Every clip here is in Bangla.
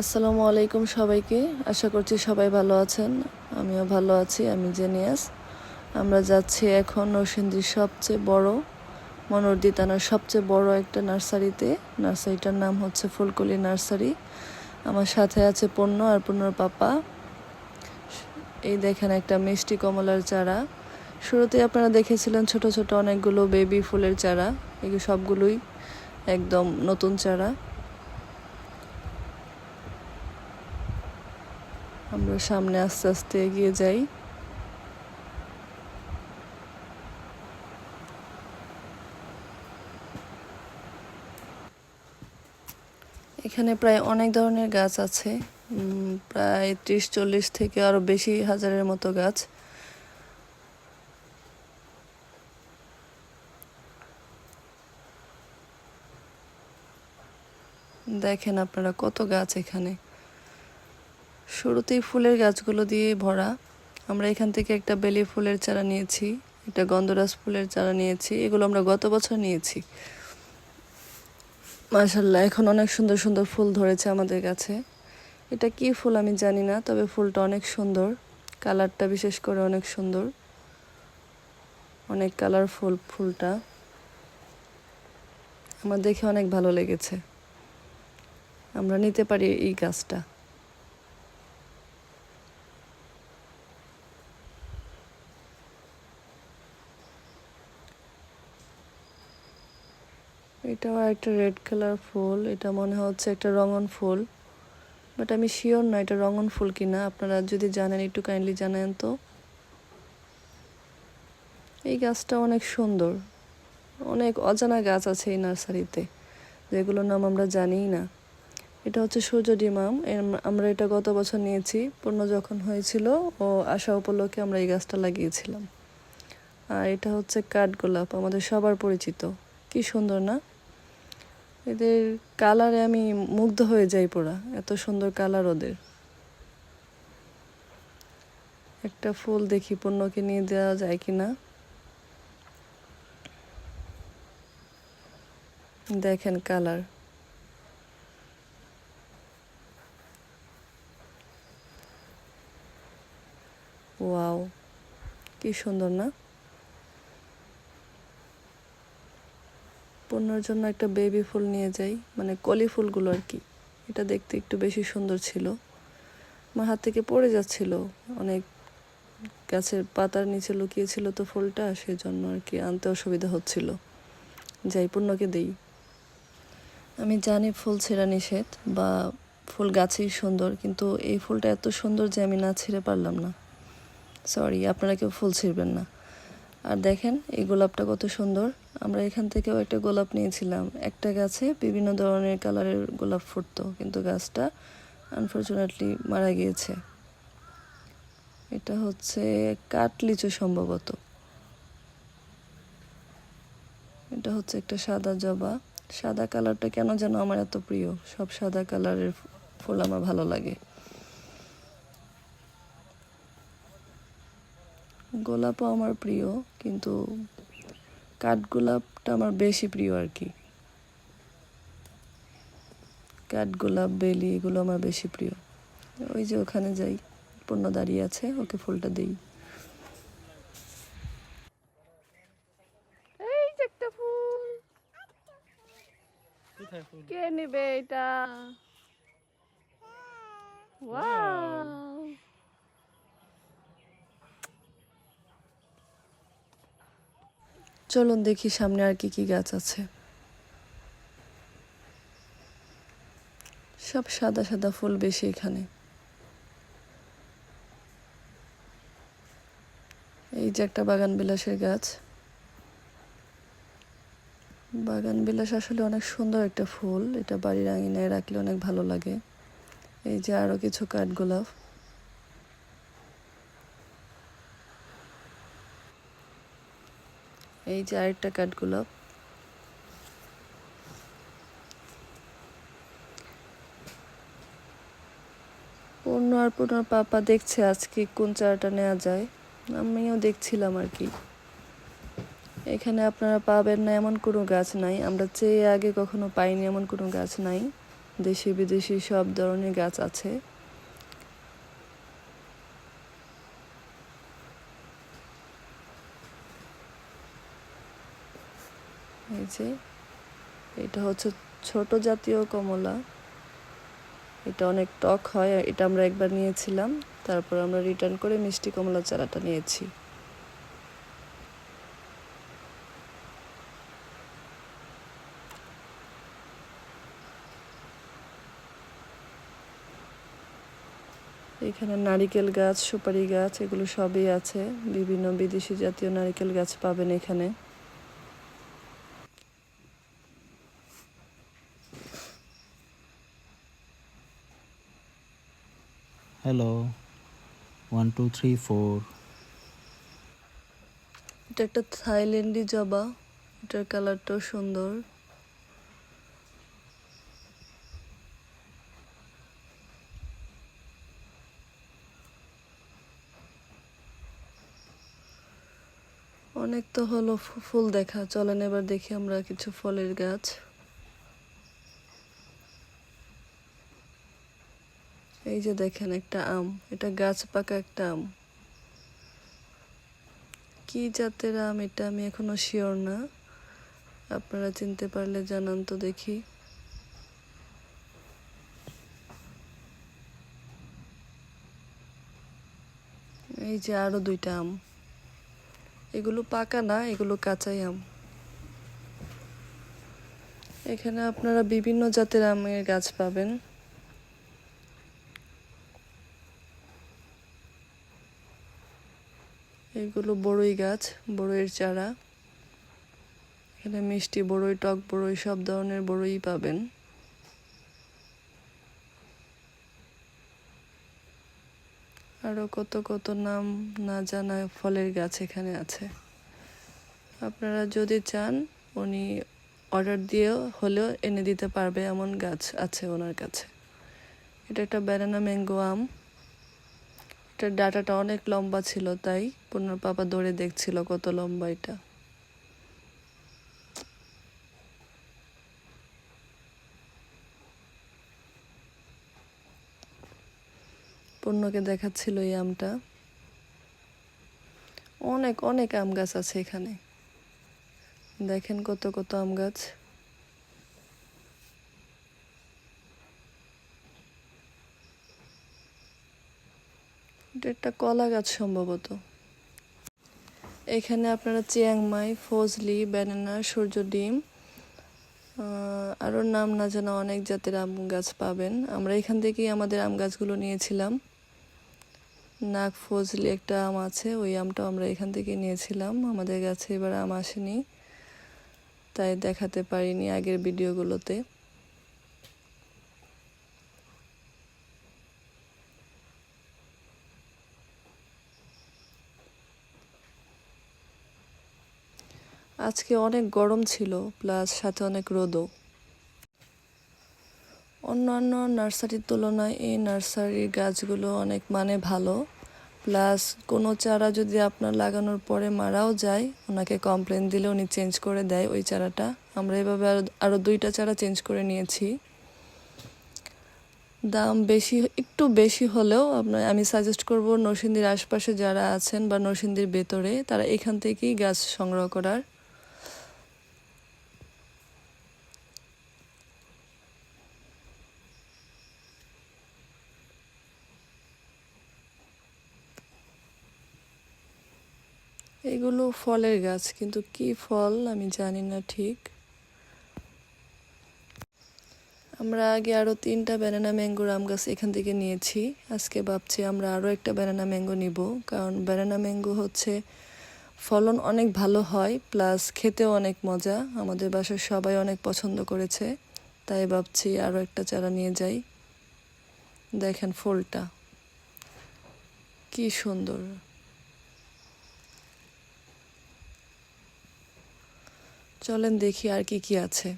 আসসালামু আলাইকুম সবাইকে। আশা করছি সবাই ভালো আছেন। আমিও ভালো আছি, আমি জেনিয়াস। আমরা যাচ্ছি এখন নরসিংদীর সবচেয়ে বড় মনোরদি থানার সবচেয়ে বড় একটা নার্সারিতে। নার্সারিটার নাম হচ্ছে ফুলকলি নার্সারি। আমার সাথে আছে পণ্য আর পণ্যর পাপা। এই দেখেন একটা মিষ্টি কমলার চারা। শুরুতে আপনারা দেখেছিলেন ছোট ছোট অনেকগুলো বেবি ফুলের চারা। এগুলো সবগুলোই একদম নতুন চারা। সামনে আস্তে আস্তে এগিয়ে যাই। এখানে প্রায় অনেক ধরনের গাছ আছে প্রায় ত্রিশ চল্লিশ থেকে আরও বেশি হাজারের মতো গাছ। দেখেন আপনারা কত গাছ এখানে। শুরুতেই ফুলের গাছগুলো দিয়ে ভরা। আমরা এখান থেকে একটা বেলি ফুলের চারা নিয়েছি, একটা গন্ধরাজ ফুলের চারা নিয়েছি, এগুলো আমরা গত বছর নিয়েছি। মাশাল্লাহ এখন অনেক সুন্দর সুন্দর ফুল ধরেছে আমাদের কাছে। এটা কি ফুল আমি জানি না, তবে ফুলটা অনেক সুন্দর। কালারটা বিশেষ করে অনেক সুন্দর। অনেক কালারফুল ফুলটা। আমার দেখে অনেক ভালো লেগেছে। আমরা নিতে পারি এই গাছটা। এটাও একটা রেড কালার ফুল, এটা মনে হচ্ছে একটা রঙন ফুল বাট আমি শিওর না এটা রঙন ফুল কিনা, আপনারা যদি জানেন একটু কাইন্ডলি জানেন তো। এই গাছটা অনেক সুন্দর, অনেক অজানা গাছ আছে এই নার্সারিতে, যেগুলোর নাম আমরা জানিই না। এটা হচ্ছে সূর্য ডিমাম আমরা এটা গত বছর নিয়েছি, পূর্ণ যখন হয়েছিল, ও আসা উপলক্ষে আমরা এই গাছটা লাগিয়েছিলাম। আর এটা হচ্ছে কাঠগোলাপ, আমাদের সবার পরিচিত, কি সুন্দর না? এদের কালারে আমি মুগ্ধ হয়ে যাই পুরা এত সুন্দর কালার ওদের। একটা ফুল দেখি পণ্যকে নিয়ে দেওয়া যায় কিনা। দেখেন কালার। ওয়াও, কি সুন্দর না? পণ্যের জন্য একটা বেবি ফুল নিয়ে যাই মানে কলি ফুলগুলো আর কি। এটা দেখতে একটু বেশি সুন্দর ছিল। আমার হাত থেকে পড়ে যাচ্ছিল। অনেক গাছের পাতার নিচে লুকিয়েছিল তো ফুলটা, সেজন্য আর কি আনতে অসুবিধা হচ্ছিল। যাই, পূর্ণকে দেই। আমি জানি ফুল ছেঁড়া নিষেধ বা ফুল গাছেই সুন্দর, কিন্তু এই ফুলটা এত সুন্দর যে আমি না ছিঁড়ে পারলাম না। সরি আপনারা কেউ ফুল ছিঁড়বেন না। আর দেখেন, এই গোলাপটা কত সুন্দর। আমরা এখান থেকেও একটা গোলাপ নিয়েছিলাম। একটা গাছে বিভিন্ন ধরনের কালারের গোলাপ ফুটতো, কিন্তু গাছটা আনফর্চুনেটলি মারা গিয়েছে। এটা হচ্ছে কাঠলিচু সম্ভবত। এটা হচ্ছে একটা সাদা জবা। সাদা কালারটা কেন যেন আমার এত প্রিয়? সব সাদা কালারের ফুল আমার ভালো লাগে। গোলাপও আমার প্রিয়, কিন্তু কাঠগোলাপটা আমার বেশি প্রিয় আর কি। কাঠগোলাপ বেলি এগুলো আমার বেশি প্রিয়। ওই যে ওখানে যাই পণ্য দাঁড়িয়ে আছে ওকে ফুলটা দিই। এই যে একটা ফুল। কে নেবে এটা? ওয়াও চলুন দেখি সামনে আর কি কি গাছ আছে। সব সাদা সাদা ফুল বেশি এখানে। এই যে একটা বাগান বিলাসের গাছ। বাগান বিলাস আসলে অনেক সুন্দর একটা ফুল। এটা বাড়ির আঙিনায় রাখলে অনেক ভালো লাগে। এই যে আরও কিছু কাঠগোলাপ। এই যে আরেকটা কাঠগোলাপ পূর্ণ আর পূর্ণর পাপা দেখছে আজকে কোন চারাটা নেওয়া যায়। আমিও দেখছিলাম আর কি। এখানে আপনারা পাবেন না এমন কোনো গাছ নাই। আমরা চেয়ে আগে কখনো পাইনি এমন কোনো গাছ নাই। দেশি বিদেশি সব ধরনের গাছ আছে। যে এটা হচ্ছে ছোট জাতীয় কমলা। এটা অনেক টক হয়, এটা আমরা একবার নিয়েছিলাম। তারপর আমরা রিটার্ন করে মিষ্টি কমলা চারাটা নিয়েছি। এখানে নারিকেল গাছ, সুপারি গাছ, এগুলো সবই আছে। বিভিন্ন বিদেশি জাতীয় নারিকেল গাছ পাবেন এখানে। Hello one two three four এটা একটা থাইল্যান্ডি জবা। এটার কালারটাও সুন্দর। অনেক তো হলো ফুল দেখা। চলেন এবার দেখি আমরা কিছু ফলের গাছ। এই যে দেখেন একটা আম, এটা গাছ পাকা একটা আম। কি জাতের আম এটা আমি এখনও শিওর না। আপনারা চিনতে পারলে জানান তো দেখি। এই যে আরও দুইটা আম। এগুলো পাকা না, এগুলো কাঁচাই আম। এখানে আপনারা বিভিন্ন জাতের আমের গাছ পাবেন। এগুলো বড়ই গাছ, বড়ইয়ের চারা। এখানে মিষ্টি, বড়ই টক, বড়ই সব ধরনের বড়ই পাবেন। আরও কত কত নাম না জানা ফলের গাছ এখানে আছে। আপনারা যদি চান, উনি অর্ডার দিয়েও হলেও এনে দিতে পারবে এমন গাছ আছে ওনার কাছে। এটা একটা ব্যানানা ম্যাঙ্গো আম। এটার ডাটাটা অনেক লম্বা ছিল, তাই পূর্ণর পাপা দৌড়ে দেখছিল কত লম্বা এটা। পূর্ণকে দেখাচ্ছিল এই আমটা। অনেক অনেক আম গাছ আছে এখানে। দেখেন কত কত আম গাছ। এটা একটা কলা গাছ সম্ভবত। এখানে আপনারা চিয়াংমাই ফজলি, ব্যানানা, সূর্য ডিম আরও নাম না জানা অনেক জাতের আম গাছ পাবেন। আমরা এখান থেকেই আমাদের আম গাছগুলো নিয়েছিলাম। নাক ফজলি একটা আম আছে, ওই আমটাও আমরা এখান থেকে নিয়েছিলাম। আমাদের গাছে এবার আম আসেনি, তাই দেখাতে পারিনি আগের ভিডিওগুলোতে। আজকে অনেক গরম ছিল প্লাস সাথে অনেক রোদও। অন্যান্য নার্সারির তুলনায় এই নার্সারির গাছগুলো অনেক মানে ভালো প্লাস কোনো চারা যদি আপনার লাগানোর পরে মারাও যায়, ওনাকে কমপ্লেন দিলে উনি চেঞ্জ করে দেয় ওই চারাটা। আমরা এভাবে আরও আরও দুইটা চারা চেঞ্জ করে নিয়েছি। দাম বেশি, একটু বেশি হলেও আপনার, আমি সাজেস্ট করব নরসিংদীর আশপাশে যারা আছেন বা নরসিংদীর ভেতরে, তারা এখান থেকেই গাছ সংগ্রহ করার ফলের গাছ, কিন্তু কি ফল আমি জানি না ঠিক। আমরা আগে আরও তিনটা ব্যানানা ম্যাঙ্গোর আম গাছ এখান থেকে নিয়েছি। আজকে ভাবছি আমরা আরও একটা ব্যানানা ম্যাঙ্গো নিব, কারণ ব্যানানা ম্যাঙ্গো হচ্ছে ফলন অনেক ভালো হয় প্লাস খেতেও অনেক মজা। আমাদের বাসার সবাই অনেক পছন্দ করেছে, তাই ভাবছি আরও একটা চারা নিয়ে যাই। দেখেন ফুলটা, কি সুন্দর। চলেন দেখি আর কি কি আছে।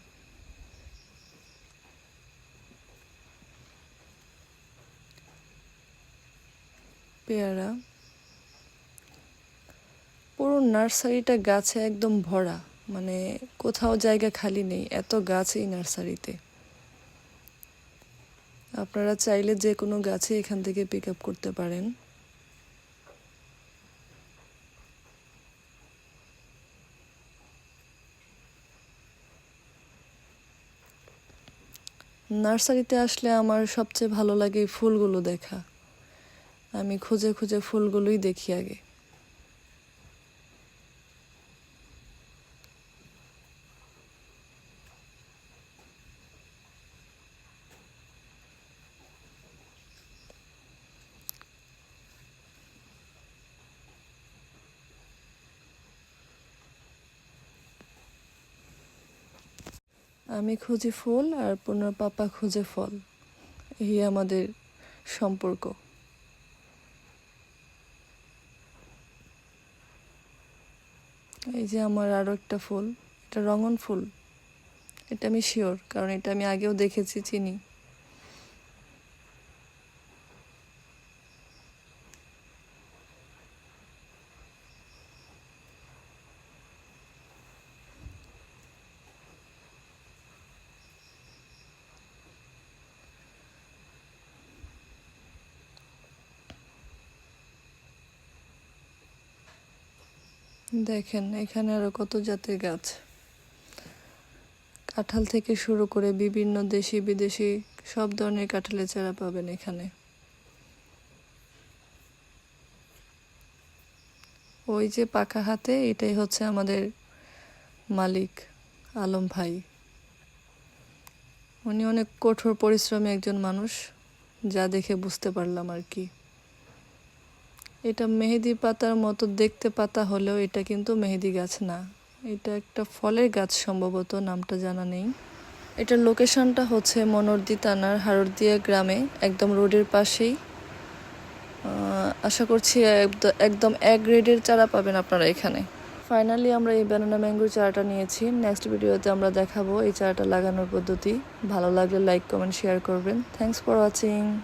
পেয়ারা। পুরো নার্সারিটা গাছে একদম ভরা মানে কোথাও জায়গা খালি নেই, এত গাছ এই নার্সারিতে। আপনারা চাইলে যে কোনো গাছে এখান থেকে পিক আপ করতে পারেন। নার্সারিতে আসলে আমার সবচেয়ে ভালো লাগে ফুলগুলো দেখা। আমি খুঁজে খুঁজে ফুলগুলোই দেখি আগে। আমি খুঁজি ফুল আর পুনর পাপা খুঁজে ফল। এই আমাদের সম্পর্ক। এই যে আমার আরও একটা ফুল, এটা রঙন ফুল। এটা আমি শিওর কারণ এটা আমি আগেও দেখেছি, চিনি। দেখেন, এখানে আরও কত জাতের গাছ। কাঁঠাল থেকে শুরু করে বিভিন্ন দেশি, বিদেশি সব ধরনের কাঁঠালের চারা পাবেন এখানে। ওই যে পাকা হাতে, এটাই হচ্ছে আমাদের মালিক আলম ভাই। উনি অনেক কঠোর পরিশ্রমী একজন মানুষ, যা দেখে বুঝতে পারলাম আর কি। এটা মেহেদি পাতার মতো দেখতে পাতা হলেও এটা কিন্তু মেহেদি গাছ না। এটা একটা ফলের গাছ সম্ভবত, নামটা জানা নেই। এটার লোকেশনটা হচ্ছে মনোরদি থানার হারদিয়া গ্রামে, একদম রোডের পাশেই। আশা করছি একদ- একদম এক গ্রেডের চারা পাবেন আপনারা এখানে। ফাইনালি আমরা এই ব্যানানা ম্যাঙ্গোর চারাটা নিয়েছি। নেক্সট ভিডিওতে আমরা দেখাবো এই চারাটা লাগানোর পদ্ধতি। ভালো লাগলে লাইক কমেন্ট শেয়ার করবেন। Thanks for watching